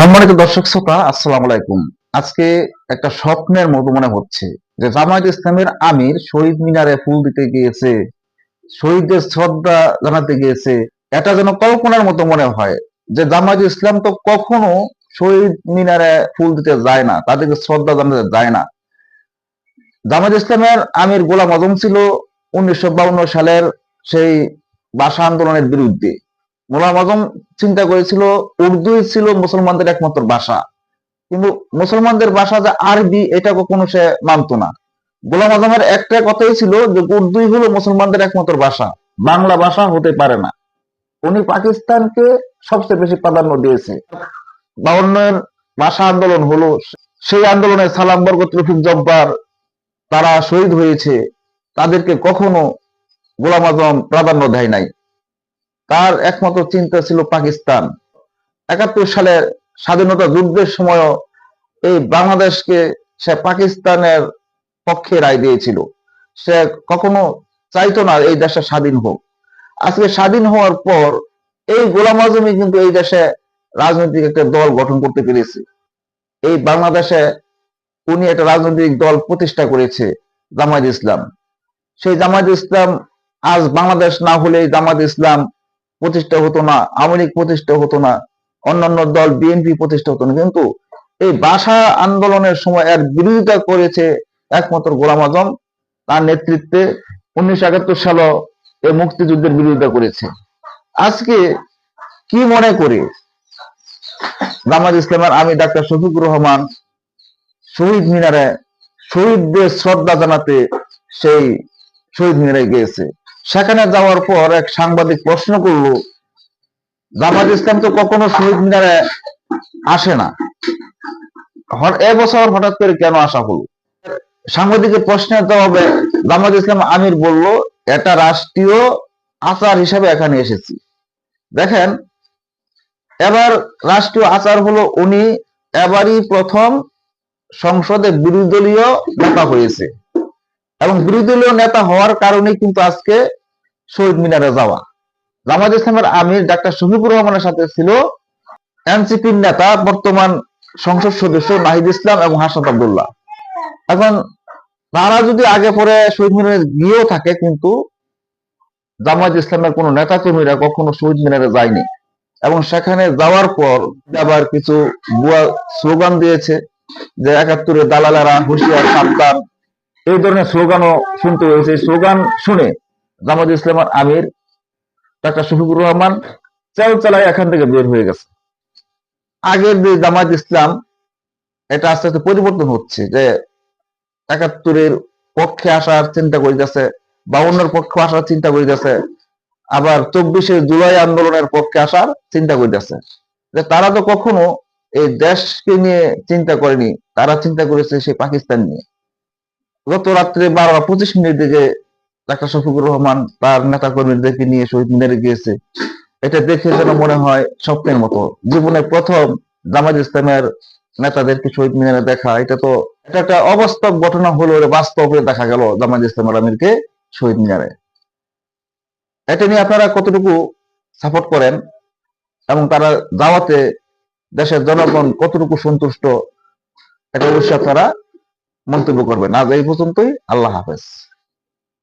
সম্মানিত দর্শক শ্রোতা, আসসালামু আলাইকুম। আজকে একটা স্বপ্নের মতো মনে হচ্ছে যে জামায়াত ইসলামের আমির শহীদ মিনারে ফুল দিতে গিয়েছে, শহীদদের শ্রদ্ধা জানাতে গিয়েছে। এটা যেন কল্পনার মতো মনে হয় যে জামায়াত ইসলাম তো কখনো শহীদ মিনারে ফুল দিতে যায় না, তাদেরকে শ্রদ্ধা জানাতে যায় না। জামায়াত ইসলামের আমির গোলাম আজম ছিল উনিশশো সালের সেই ভাষা আন্দোলনের বিরুদ্ধে। গোলাম আজম চিন্তা করেছিল, উর্দুই ছিল মুসলমানদের একমাত্র ভাষা। কিন্তু মুসলমানদের ভাষা যে আরবি, এটা কখনো সে মানতো না। গোলাম আজমের একটা কথাই ছিল যে উর্দুই হলো মুসলমানদের একমাত্র ভাষা। বাংলা ভাষা হতে পারে না। উনি পাকিস্তানকে সবচেয়ে বেশি প্রাধান্য দিয়েছে। বাউন্নের ভাষা আন্দোলন হলো, সেই আন্দোলনে সালাম বরকত, রফিক জব্বার তারা শহীদ হয়েছে। তাদেরকে কখনো গোলাম আজম প্রাধান্য দেয় নাই। তার একমাত্র চিন্তা ছিল পাকিস্তান। একাত্তর সালের স্বাধীনতা যুদ্ধের সময় এই বাংলাদেশকে সে পাকিস্তানের পক্ষে রায় দিয়েছিল। সে কখনো চাইতো না এই দেশে স্বাধীন হোক। আজকে স্বাধীন হওয়ার পর এই গোলাম আজমই কিন্তু এই দেশে রাজনৈতিক একটা দল গঠন করতে পেরেছে। এই বাংলাদেশে উনি একটা রাজনৈতিক দল প্রতিষ্ঠা করেছে, জামায়াত ইসলাম। সেই জামায়াত ইসলাম আজ বাংলাদেশ না হলে জামায়াত ইসলাম প্রতিষ্ঠা হতো না, আওয়ামী লীগ প্রতিষ্ঠা হতো না, অন্যান্য দল বিএনপি প্রতিষ্ঠা হতো না। কিন্তু এই ভাষা আন্দোলনের সময় এর বিরোধিতা করেছে একমাত্র গোলাম আজম। তার নেতৃত্বে উনিশশো একাত্তর সালে এই মুক্তিযুদ্ধের বিরোধিতা করেছে। আজকে কি মনে করে? জামাত ইসলামের আমি ডাক্তার শফিকুর রহমান শহীদ মিনারে শহীদদের শ্রদ্ধা জানাতে সেই শহীদ মিনারে গিয়েছে। সেখানে যাওয়ার পর এক সাংবাদিক প্রশ্ন করল, জামাত ইসলাম তো কখনো শহীদ মিনারে আসে না। এবছর হঠাৎ করে কেন আসা হলো? সাংবাদিকের প্রশ্নের জবাবে জামাত ইসলাম আমির বলল, এটা রাষ্ট্রীয় আচার হিসাবে এখানে এসেছি। দেখেন, এবার রাষ্ট্রীয় আচার হলো উনি এবারই প্রথম সংসদে বিরোধী দলীয় নেতা হয়েছে। এবং বিরোধী দলীয় নেতা হওয়ার কারণে কিন্তু আজকে শহীদ মিনারে যাওয়া। জামাত ইসলামের আমির ডাক্তার শফিকুর রহমানের সাথে ছিল এনসিপির নেতা, বর্তমান সংসদ সদস্য নাহিদ ইসলাম এবং হাসান আব্দুল্লাহ। এখন তারা যদি আগে পরে শহীদ মিনারে গিয়েও থাকে, কিন্তু জামাত ইসলামের কোন নেতা কর্মীরা কখনো শহীদ মিনারে যায়নি। এবং সেখানে যাওয়ার পর আবার কিছু বুয়া স্লোগান দিয়েছে যে একাত্তরে দালালেরা হুঁশিয়ার, সাবধান। এই ধরনের স্লোগানও শুনতে হয়েছে। স্লোগান শুনে জামাত ইসলামের আমির, ডাক্তার শফিকুর রহমান চাল চালায় এখান থেকে বের হয়ে গেছে। আগের যে জামাত ইসলাম, এটা আস্তে আস্তে পরিবর্তন হচ্ছে যে একাত্তরের পক্ষে আসার চিন্তা করিতেছে, বাউন্নর পক্ষে আসার চিন্তা করিতেছে, আবার চব্বিশে জুলাই আন্দোলনের পক্ষে আসার চিন্তা করিতেছে। যে তারা তো কখনো এই দেশকে নিয়ে চিন্তা করেনি, তারা চিন্তা করেছে সেই পাকিস্তান নিয়ে। গত রাত্রে বারোটা পঁচিশ মিনিট দিকে ডাক্তার শফিকুর রহমান তার নেতা কর্মীদেরকে নিয়ে শহীদ মিনারে গিয়েছে। এটা দেখে যেন মনে হয় স্বপ্নের মতো। জীবনে প্রথম জামাত ইসলামের নেতাদেরকে শহীদ মিনারে দেখা, এটা তো এটা একটা অবাস্তব ঘটনা হলো বাস্তবে দেখা গেল জামাত ইসলামের আমিরকে শহীদ মিনারে। এটা নিয়ে আপনারা কতটুকু সাপোর্ট করেন এবং তারা যাওয়াতে দেশের জনগণ কতটুকু সন্তুষ্ট, এটা অবশ্যই আপনারা মন্তব্য করবেন। আজ এই পর্যন্তই, আল্লাহ হাফেজ।